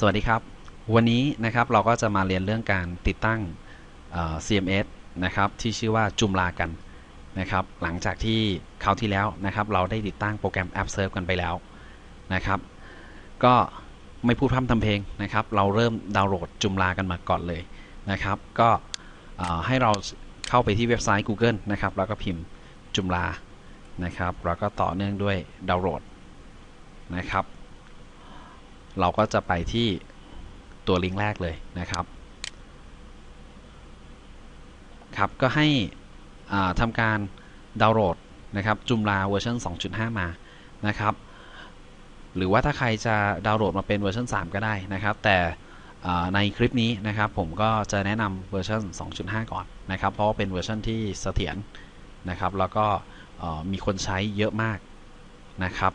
สวัสดีครับ วันนี้นะครับเราก็จะมาเรียนเรื่องการติดตั้ง CMS นะครับที่ชื่อว่าจุมลากันนะครับหลังจากที่คราวที่แล้วนะครับเราได้ติดตั้งโปรแกรม App Serve กันไปแล้วนะครับก็ไม่พูดพร่ำทำเพลงนะครับเราเริ่มดาวน์โหลดจุมลากันมาก่อนเลยนะครับก็ให้เราเข้าไปที่เว็บไซต์ Google นะครับแล้วก็พิมพ์จุมลานะครับแล้วก็ต่อเนื่องด้วยดาวน์โหลดนะครับ เราก็จะไปที่ตัวลิงก์แรกเลยนะครับ ครับก็ให้อ่าทำการดาวน์โหลดนะครับจุมลาเวอร์ชัน2.5 มานะครับ หรือว่าถ้าใครจะดาวน์โหลดมาเป็นเวอร์ชัน3 ก็ได้นะครับ แต่ในคลิปนี้นะครับผมก็จะแนะนำเวอร์ชัน2.5 ก่อนนะครับ เพราะว่าเป็นเวอร์ชันที่เสถียรนะครับ แล้วก็มีคนใช้เยอะมากนะครับ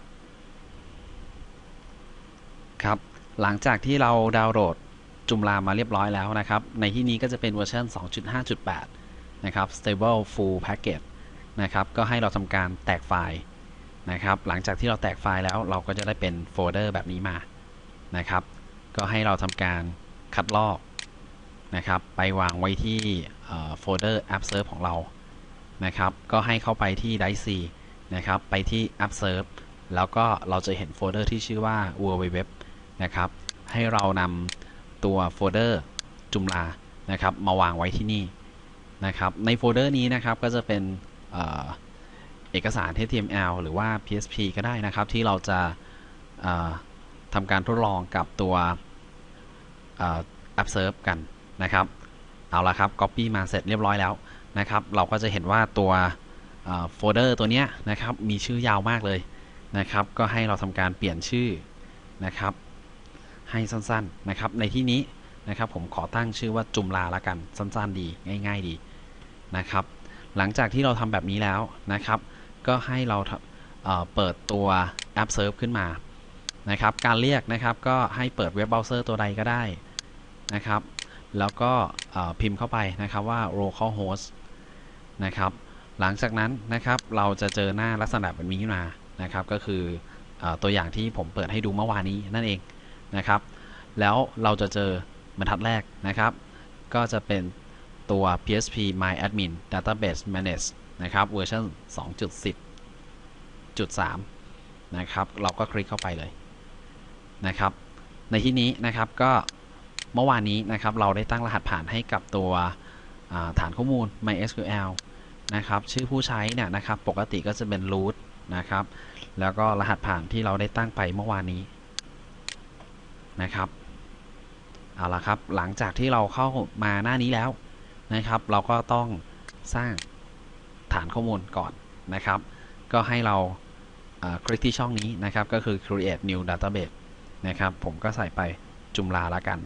ครับ หลังจากที่เราดาวน์โหลดจุมลามาเรียบร้อยแล้วนะครับ ในที่นี้ก็จะเป็นเวอร์ชัน2.5.8 นะครับ stable full package นะครับ ก็ให้เราทำการแตกไฟล์นะครับ หลังจากที่เราแตกไฟล์แล้วเราก็จะได้เป็นโฟลเดอร์แบบนี้มา นะครับ ก็ให้เราทำการคัดลอกนะครับ ไปวางไว้ที่โฟลเดอร์ app serve ของเรา นะครับ ก็ให้เข้าไปที่ drive C นะครับ ไปที่ app serve แล้วก็เราจะเห็นโฟลเดอร์ที่ชื่อว่า www นะครับ ให้เรานำตัวโฟลเดอร์จุมลานะครับมาวางไว้ที่นี่นะครับ ในโฟลเดอร์นี้นะครับก็จะเป็นเออเอกสาร HTML หรือว่า PSP ก็ได้นะครับ ที่เราจะทำการทดลองกับตัวเอ่อ App Serve กันนะครับ เอาละครับ Copy มาเสร็จเรียบร้อยแล้วนะครับ เราก็จะเห็นว่าตัวโฟลเดอร์ตัวเนี้ยนะครับ มีชื่อยาวมากเลยนะครับ ก็ให้เราทำการเปลี่ยนชื่อนะครับ ให้สั้นๆนะครับ ในที่นี้นะครับผมขอตั้งชื่อว่าจุมลาละกันสั้นๆดีง่าย ๆดีนะครับ หลังจากที่เราทำแบบนี้แล้วนะครับ ก็ให้เราเเปิดตัว App Serve ขึ้นมานะครับ การเรียกนะครับก็ให้เปิดเว็บเบราว์เซอร์ตัวใดก็ได้นะครับ แล้วก็พิมพ์เข้าไปนะครับว่า localhost นะครับ หลังจากนั้นนะครับเราจะเจอหน้าลักษณะแบบนี้ขึ้นมานะครับ ก็คืออตัวอย่างที่ผมเปิดให้ดูเมื่อวานนี้นั่นเอง นะครับ แล้วเราจะเจอบรรทัดแรกนะครับ ก็จะเป็นตัว PSP My Admin Database Manage นะครับเวอร์ชัน2.10.3 นะครับ เราก็คลิกเข้าไปเลยนะครับ ในที่นี้นะครับก็เมื่อวานนี้นะครับเราได้ตั้งรหัสผ่านให้กับตัวฐานข้อมูล MySQL นะครับ ชื่อผู้ใช้เนี่ยนะครับ ปกติก็จะเป็น root นะครับ แล้วก็รหัสผ่านที่เราได้ตั้งไปเมื่อวานนี้ นะครับเอาละครับหลังจากที่เราเข้ามาหน้านี้แล้วนะครับ เราก็ต้องสร้างฐานข้อมูลก่อนนะครับ ก็ให้เราคลิกที่ช่องนี้นะครับก็คือ create new database นะครับ ผมก็ใส่ไปจุมลาละกัน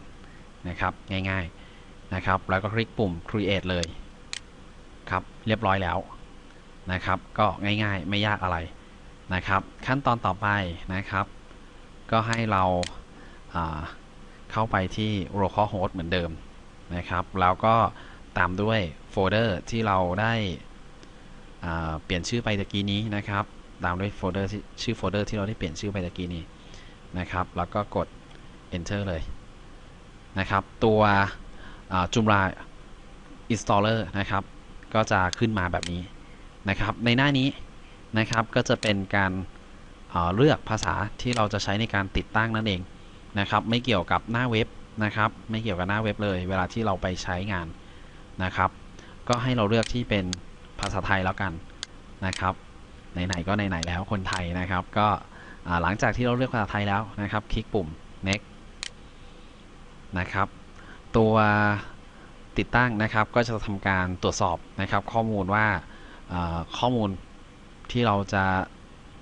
นะครับ ง่ายๆนะครับ แล้วก็คลิกปุ่ม create เลยครับเรียบร้อยแล้วนะครับ ก็ง่ายๆไม่ยากอะไรนะครับ ขั้นตอนต่อไปนะครับ ก็ให้เรา เข้าไปที่ localhost เหมือนเดิมนะครับ แล้วก็ตามด้วยโฟลเดอร์ที่เราได้เปลี่ยนชื่อไปตะกี้นี้นะครับ ตามด้วยโฟลเดอร์ที่ชื่อโฟลเดอร์ที่เราได้เปลี่ยนชื่อไปตะกี้นี้นะครับ แล้วก็กด enter เลยนะครับ ตัวจุมลา installer นะครับ ก็จะขึ้นมาแบบนี้นะครับ ในหน้านี้นะครับก็จะเป็นการเอ่อเลือกภาษาที่เราจะใช้ในการติดตั้งนั่นเอง นะครับ ไม่เกี่ยวกับหน้าเว็บนะครับ ไม่เกี่ยวกับหน้าเว็บเลย เวลาที่เราไปใช้งานนะครับ ก็ให้เราเลือกที่เป็นภาษาไทยแล้วกันนะครับไหนๆก็ไหนๆแล้วคนไทยนะครับ ก็หลังจากที่เราเลือกภาษาไทยแล้วนะครับ คลิกปุ่ม next นะครับ ตัวติดตั้งนะครับ ก็จะทำการตรวจสอบนะครับ ข้อมูลว่าข้อมูลที่เราจะ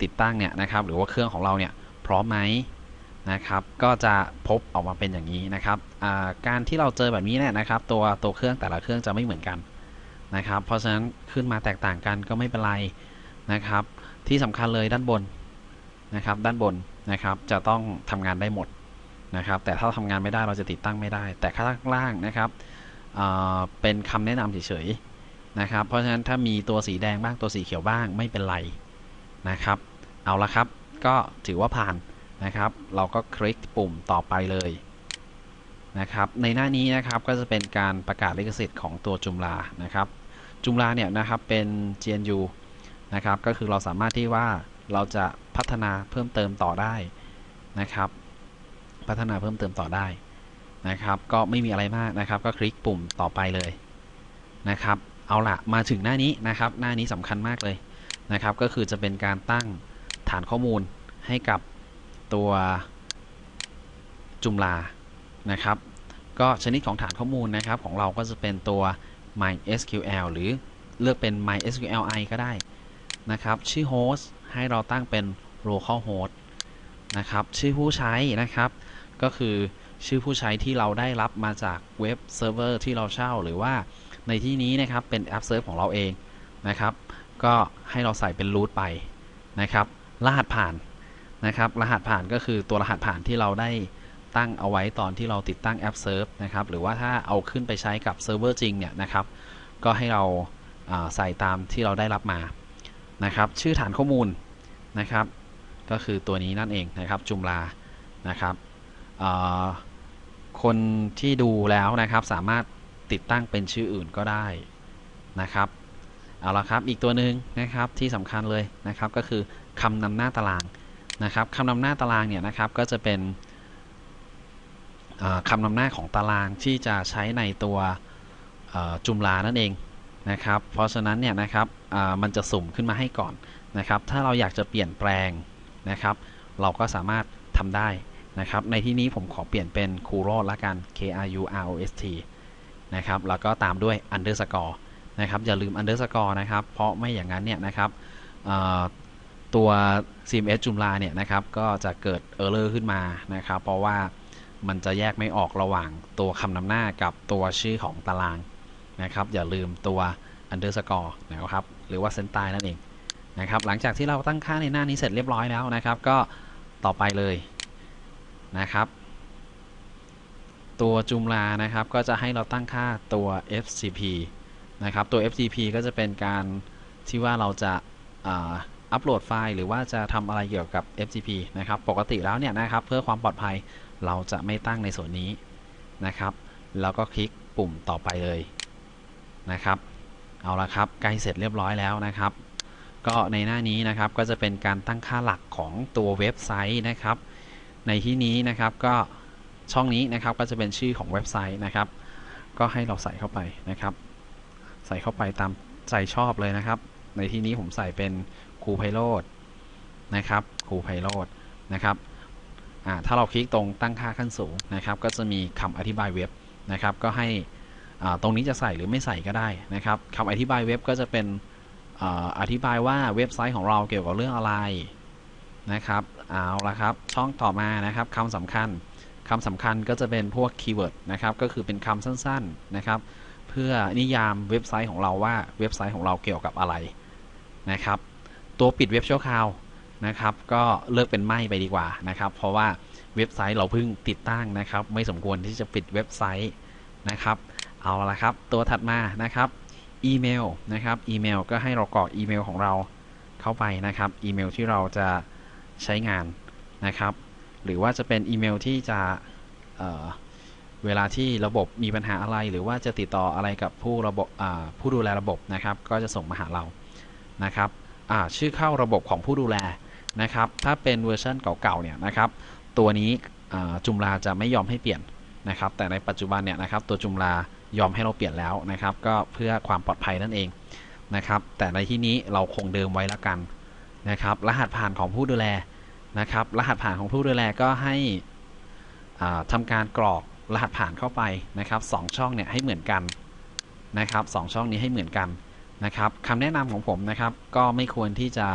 ติดตั้งเนี่ยนะครับ หรือว่าเครื่องของเราเนี่ยพร้อมไหม นะครับ ก็จะพบออกมาเป็นอย่างนี้นะครับการที่เราเจอแบบนี้เนี่ยนะครับ ตัวตัวเครื่องแต่ละเครื่องจะไม่เหมือนกันนะครับ เพราะฉะนั้นขึ้นมาแตกต่างกันก็ไม่เป็นไรนะครับ ที่สำคัญเลยด้านบนนะครับ ด้านบนนะครับจะต้องทำงานได้หมดนะครับ แต่ถ้าทำงานไม่ได้เราจะติดตั้งไม่ได้ แต่ข้างล่างนะครับอ่าเป็นคำแนะนำเฉยๆนะครับ เพราะฉะนั้นถ้ามีตัวสีแดงบ้างตัวสีเขียวบ้างไม่เป็นไรนะครับ เอาละครับ ก็ถือว่าผ่าน นะครับ เราก็คลิกปุ่มต่อไปเลยนะครับในหน้านี้นะครับก็จะเป็นการประกาศลิขสิทธิ์ของตัวจุมลานะครับจุมลาเนี่ยนะครับเป็น GNU นะครับก็คือเราสามารถที่ว่าเราจะพัฒนาเพิ่มเติมต่อได้นะครับ พัฒนาเพิ่มเติมต่อได้นะครับ ก็ไม่มีอะไรมากนะครับ ก็คลิกปุ่มต่อไปเลยนะครับ เอาละมาถึงหน้านี้นะครับ หน้านี้สำคัญมากเลยนะครับ ก็คือจะเป็นการตั้งฐานข้อมูลให้กับ ตัวจุมลานะครับ ก็ชนิดของฐานข้อมูลนะครับของเราก็จะเป็นตัว MySQL หรือเลือกเป็น MySQLi ก็ได้นะครับ ชื่อโฮสต์ให้เราตั้งเป็น localhost นะครับ ชื่อผู้ใช้นะครับ ก็คือชื่อผู้ใช้ที่เราได้รับมาจากเว็บเซิร์ฟเวอร์ที่เราเช่า หรือว่าในที่นี้นะครับเป็นแอปเซิร์ฟของเราเองนะครับ ก็ให้เราใส่เป็น root ไปนะครับ รหัสผ่าน นะครับ รหัสผ่านก็คือตัวรหัสผ่านที่เราได้ตั้งเอาไว้ตอนที่เราติดตั้งแอปเซิร์ฟนะครับ หรือว่าถ้าเอาขึ้นไปใช้กับเซิร์ฟเวอร์จริงเนี่ยนะครับ ก็ให้เราใส่ตามที่เราได้รับมานะครับ ชื่อฐานข้อมูลนะครับ ก็คือตัวนี้นั่นเองนะครับ จุมลานะครับคนที่ดูแล้วนะครับสามารถติดตั้งเป็นชื่ออื่นก็ได้นะครับเอาละครับอีกตัวหนึ่งนะครับที่สำคัญเลยนะครับก็คือคำนำหน้าตาราง นะครับคำนำหน้าตารางเนี่ยนะครับก็จะเป็นคำนำหน้าของตารางที่จะใช้ในตัวจุมลานั่นเองนะครับ เพราะฉะนั้นเนี่ยนะครับมันจะสุ่มขึ้นมาให้ก่อนนะครับ ถ้าเราอยากจะเปลี่ยนแปลงนะครับ เราก็สามารถทำได้นะครับ ในที่นี้ผมขอเปลี่ยนเป็น k u r o ละกัน K R U R O S T นะครับ แล้วก็ตามด้วย underscore นะครับ อย่าลืม underscore นะครับ เพราะไม่อย่างนั้นเนี่ยนะครับ ตัว CMS จุมลาเนี่ยนะครับก็จะเกิด error ขึ้นมานะครับ เพราะว่ามันจะแยกไม่ออกระหว่างตัวคำนำหน้ากับตัวชื่อของตารางนะครับ อย่าลืมตัว underscore นะครับ หรือว่าเส้นใต้นั่นเองนะครับ หลังจากที่เราตั้งค่าในหน้านี้เสร็จเรียบร้อยแล้วนะครับ ก็ต่อไปเลยนะครับ ตัวจุมลานะครับ ก็จะให้เราตั้งค่าตัว FCP นะครับ ตัว FTP ก็จะเป็นการที่ว่าเราจะ อัปโหลดไฟล์หรือว่าจะทำอะไรเกี่ยวกับ FTP นะครับ ปกติแล้วเนี่ยนะครับเพื่อความปลอดภัยเราจะไม่ตั้งในส่วนนี้นะครับ แล้วก็คลิกปุ่มต่อไปเลยนะครับ เอาละครับใกล้เสร็จเรียบร้อยแล้วนะครับ ก็ในหน้านี้นะครับก็จะเป็นการตั้งค่าหลักของตัวเว็บไซต์นะครับ ในที่นี้นะครับก็ช่องนี้นะครับก็จะเป็นชื่อของเว็บไซต์นะครับ ก็ให้เราใส่เข้าไปนะครับ ใส่เข้าไปตามใจชอบเลยนะครับ ในที่นี้ผมใส่เป็น ครูไพโรดนะครับครูไพโรดนะครับถ้าเราคลิกตรงตั้งค่าขั้นสูงนะครับ ก็จะมีคำอธิบายเว็บนะครับ ก็ให้ตรงนี้จะใส่หรือไม่ใส่ก็ได้นะครับคำอธิบายเว็บก็จะเป็นอธิบายว่าเว็บไซต์ของเราเกี่ยวกับเรื่องอะไรนะครับเอาละครับช่องต่อมานะครับคำสำคัญคำสำคัญก็จะเป็นพวกคีย์เวิร์ดนะครับก็คือเป็นคำสั้นๆนะครับ เพื่อนิยามเว็บไซต์ของเราว่าเว็บไซต์ของเราเกี่ยวกับอะไรนะครับ ตัวปิดเว็บชั่วคราวนะครับ ก็เลิกเป็นไม่ไปดีกว่านะครับ เพราะว่าเว็บไซต์เราเพิ่งติดตั้งนะครับ ไม่สมควรที่จะปิดเว็บไซต์นะครับ เอาละครับ ตัวถัดมานะครับอีเมลนะครับอีเมลก็ให้เรากรอกอีเมลของเราเข้าไปนะครับอีเมลที่เราจะใช้งานนะครับ หรือว่าจะเป็นอีเมลที่จะเเวลาที่ระบบมีปัญหาอะไร หรือว่าจะติดต่ออะไรกับผู้ระบบผู้ดูแลระบบนะครับ ก็จะส่งมาหาเรานะครับ ชื่อเข้าระบบของผู้ดูแลนะครับ ถ้าเป็นเวอร์ชันเก่าๆเนี่ยนะครับ ตัวนี้จุมลาจะไม่ยอมให้เปลี่ยนนะครับ แต่ในปัจจุบันเนี่ยนะครับ ตัวจุมลายอมให้เราเปลี่ยนแล้วนะครับ ก็เพื่อความปลอดภัยนั่นเองนะครับ แต่ในที่นี้เราคงเดิมไว้ละกันนะครับ รหัสผ่านของผู้ดูแลนะครับ รหัสผ่านของผู้ดูแลก็ให้ทำการกรอกรหัสผ่านเข้าไปนะครับสช่องเนี่ยให้เหมือนกันนะครับสช่องนี้ให้เหมือนกัน นะครับคำแนะนำของผมนะครับ ก็ไม่ควรที่จะ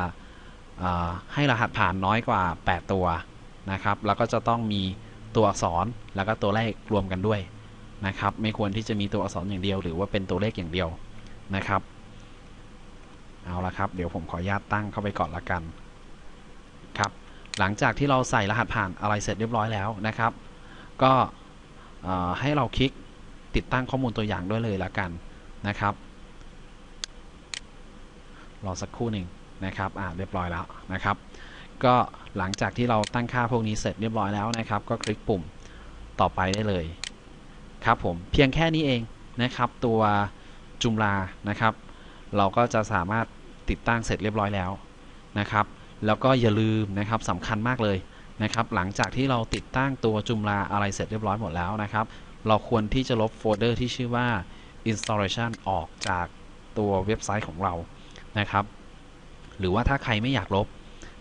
ให้รหัสผ่านน้อยกว่า 8 ตัวนะครับ แล้วก็จะต้องมีตัวอักษรแล้วก็ตัวเลขรวมกันด้วยนะครับ ไม่ควรที่จะมีตัวอักษรอย่างเดียว หรือว่าเป็นตัวเลขอย่างเดียวนะครับ เอาละครับ เดี๋ยวผมขออนุญาตตั้งเข้าไปก่อนละกันครับ หลังจากที่เราใส่รหัสผ่านอะไรเสร็จเรียบร้อยแล้วนะครับ ก็ให้เราคลิกติดตั้งข้อมูลตัวอย่างด้วยเลยละกันนะครับ รอสักครู่หนึ่งนะครับอ่าเรียบร้อยแล้วนะครับ ก็หลังจากที่เราตั้งค่าพวกนี้เสร็จเรียบร้อยแล้วนะครับ ก็คลิกปุ่มต่อไปได้เลยครับผมเพียงแค่นี้เองนะครับ ตัวจุมลานะครับ เราก็จะสามารถติดตั้งเสร็จเรียบร้อยแล้วนะครับ แล้วก็อย่าลืมนะครับสำคัญมากเลยนะครับ หลังจากที่เราติดตั้งตัวจุมลาอะไรเสร็จเรียบร้อยหมดแล้วนะครับ เราควรที่จะลบโฟลเดอร์ที่ชื่อว่า installation ออกจากตัวเว็บไซต์ของเรา นะครับ หรือว่าถ้าใครไม่อยากลบ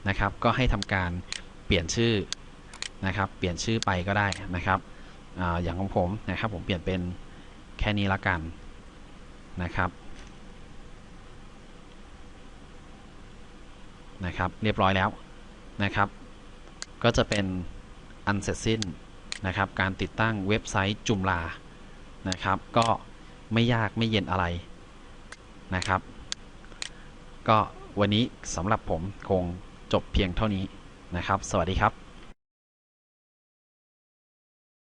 นะครับ ก็ให้ทำการเปลี่ยนชื่อนะครับ เปลี่ยนชื่อไปก็ได้นะครับออย่างของผมนะครับ ผมเปลี่ยนเป็นแค่นี้ละกันนะครับนะครับ เรียบร้อยแล้วนะครับ ก็จะเป็นอันเสร็จสิ้นนะครับ การติดตั้งเว็บไซต์จุมลานะครับ ก็ไม่ยากไม่เย็นอะไรนะครับ ก็วันนี้สำหรับผมคงจบเพียงเท่านี้นะครับ สวัสดีครับ